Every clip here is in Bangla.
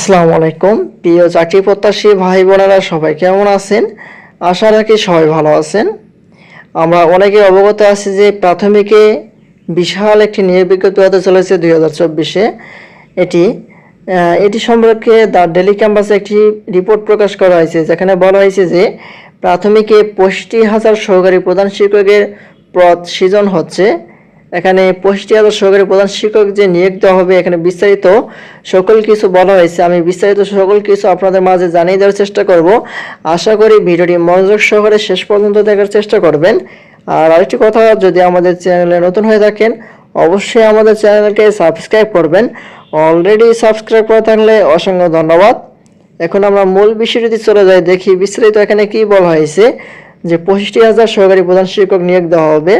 আসসালামু আলাইকুম। প্রিয় চাকরি প্রত্যাশী ভাই বোনেরা সবাই কেমন আছেন? আশা রাখি সবাই ভালো আছেন। আমরা অনেকে অবগত আছি যে প্রাথমিকে বিশাল একটি নিয়োগ বিজ্ঞপ্তি হতে চলেছে দুই হাজার চব্বিশে। এটি এটি সম্পর্কে দ্য ডেলি ক্যাম্পাসে একটি রিপোর্ট প্রকাশ করা হয়েছে, যেখানে বলা হয়েছে যে প্রাথমিকে পঁয়ষট্টি হাজার সহকারী প্রধান শিক্ষকের পদ সৃজন হচ্ছে। এখানে পঁচিশটি হাজার সহকারী প্রধান শিক্ষক যে নিয়োগ দেওয়া হবে, এখানে বিস্তারিত সকল কিছু বলা হয়েছে। আমি বিস্তারিত সকল কিছু আপনাদের মাঝে জানিয়ে দেওয়ার চেষ্টা করব। আশা করি ভিডিওটি মনোযোগ সহকারে শেষ পর্যন্ত দেখার চেষ্টা করবেন। আর আরেকটি কথা, যদি আমাদের চ্যানেলে নতুন হয়ে থাকেন, অবশ্যই আমাদের চ্যানেলকে সাবস্ক্রাইব করবেন। অলরেডি সাবস্ক্রাইব করে থাকলে অসংখ্য ধন্যবাদ। এখন আমরা মূল বিষয়টিতে চলে যাই, দেখি বিস্তারিত এখানে কি বলা হয়েছে যে পঁচিশটি হাজার সহকারী প্রধান শিক্ষক নিয়োগ দেওয়া হবে।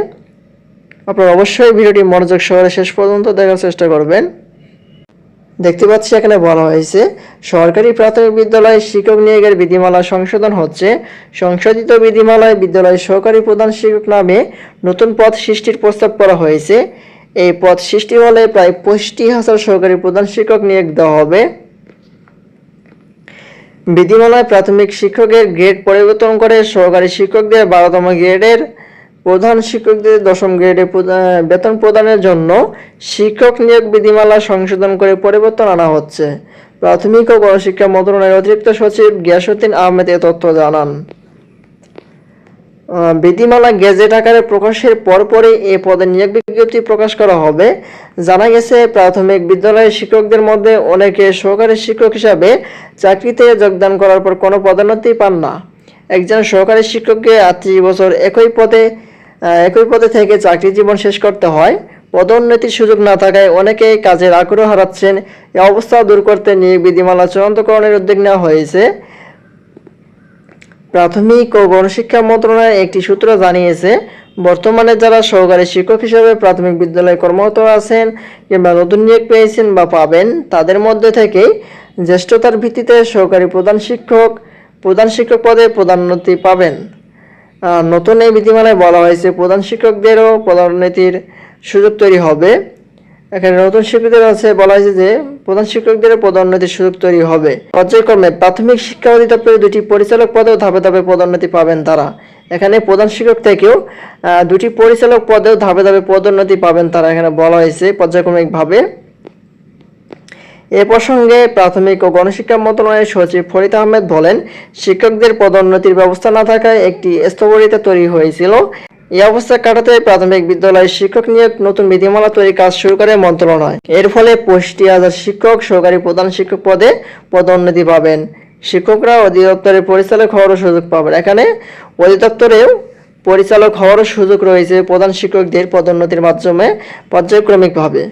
আপনারা অবশ্যই ভিডিওটি মনোযোগ সহকারে শেষ পর্যন্ত দেখার চেষ্টা করবেন। দেখতে পাচ্ছি এখানে বলা হয়েছে, সরকারি প্রাথমিক বিদ্যালয়ে শিক্ষক নিয়োগের বিধিমালা সংশোধন হচ্ছে। সংশোধিত বিধিমালায় বিদ্যালয় সহকারী প্রধান শিক্ষক নামে নতুন পদ সৃষ্টির প্রস্তাব করা হয়েছে। এই পদ সৃষ্টি হলে প্রায় পঁচিশটি হাজার সহকারী প্রধান শিক্ষক নিয়োগ দেওয়া হবে। বিধিমালায় প্রাথমিক শিক্ষকের গ্রেড পরিবর্তন করে সহকারী শিক্ষকদের বারোতম গ্রেডের প্রধান শিক্ষকদের দশম গ্রেডে বেতন প্রদানের জন্য শিক্ষক নিয়োগ বিধিমালা সংশোধন করে পরিবর্তন আনা হচ্ছে। প্রাথমিক ও গণশিক্ষা মন্ত্রণালয়ের অতিরিক্ত সচিব গিয়াসুদ্দিন আহমেদ এ তথ্য জানান। বিধিমালা গেজেট আকারে প্রকাশের পরপরই এ পদে নিয়োগ বিজ্ঞপ্তি প্রকাশ করা হবে। জানা গেছে, প্রাথমিক বিদ্যালয়ের শিক্ষকদের মধ্যে অনেকে সহকারী শিক্ষক হিসাবে চাকরিতে যোগদান করার পর কোনো পদোন্নতি পান না। একজন সহকারী শিক্ষককে আটত্রিশ বছর একই পদে একই পদে থেকে চাকরি জীবন শেষ করতে হয়। পদোন্নতির সুযোগ না থাকায় অনেকেই কাজের আগ্রহ হারাচ্ছেন। এই অবস্থা দূর করতে নিয়ে বিধিমালা চূড়ান্তকরণের উদ্যোগ নেওয়া হয়েছে। প্রাথমিক ও গণশিক্ষা মন্ত্রণালয়ের একটি সূত্র জানিয়েছে, বর্তমানে যারা সহকারী শিক্ষক হিসেবে প্রাথমিক বিদ্যালয়ে কর্মরত আছেন কিংবা নতুন নিয়োগ পেয়েছেন বা পাবেন, তাদের মধ্যে থেকেই জ্যেষ্ঠতার ভিত্তিতে সহকারী প্রধান শিক্ষক প্রধান শিক্ষক পদে পদোন্নতি পাবেন। নতুন এই বিধিমালায় বলা হয়েছে, প্রধান শিক্ষকদেরও পদোন্নতির সুযোগ তৈরি হবে। এখানে নতুন শিক্ষকদের আছে, বলা হয়েছে যে প্রধান শিক্ষকদের পদোন্নতির সুযোগ তৈরি হবে। পর্যায়ক্রমে প্রাথমিক শিক্ষা অধিদপ্তরে দুটি পরিচালক পদেও ধাপে ধাপে পদোন্নতি পাবেন তারা। এখানে প্রধান শিক্ষক থেকেও দুটি পরিচালক পদেও ধাপে ধাপে পদোন্নতি পাবেন তারা, এখানে বলা হয়েছে পর্যায়ক্রমিকভাবে। এ প্রসঙ্গে প্রাথমিক ও গণশিক্ষা মন্ত্রণালয়ের সচিব ফরিদ আহমেদ বলেন, শিক্ষকদের পদোন্নতির ব্যবস্থা না থাকায় একটি স্থগরিতা তৈরি হয়েছিল। এই অবস্থা কাটাতে প্রাথমিক বিদ্যালয়ের শিক্ষক নিয়োগ, নতুন বিধিমালা তৈরি কাজ শুরু করে মন্ত্রণালয়। এর ফলে পঁয়ষট্টি হাজার শিক্ষক সহকারী প্রধান শিক্ষক পদে পদোন্নতি পাবেন। শিক্ষকরা অধিদপ্তরের পরিচালক হওয়ারও সুযোগ পাবেন। এখানে অধিদপ্তরেও পরিচালক হওয়ারও সুযোগ রয়েছে প্রধান শিক্ষকদের পদোন্নতির মাধ্যমে পর্যায়ক্রমিকভাবে।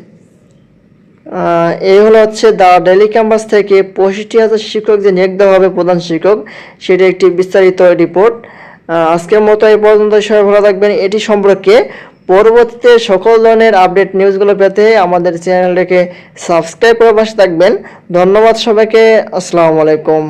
এই হলো হচ্ছে দা ডেলি ক্যাম্পাস থেকে পঁয়ষট্টি হাজার শিক্ষক যে নিয়োগ দেওয়া হবে প্রধান শিক্ষক, সেটি একটি বিস্তারিত রিপোর্ট আজকের মতো এই পর্যন্ত, সবাই ভালো থাকবেন। এটি সম্পর্কে পরবর্তীতে সকল ধরনের আপডেট নিউজগুলো পেতে আমাদের চ্যানেলটাকে সাবস্ক্রাইব করে পাশে থাকবেন। ধন্যবাদ সবাইকে। আসসালামু আলাইকুম।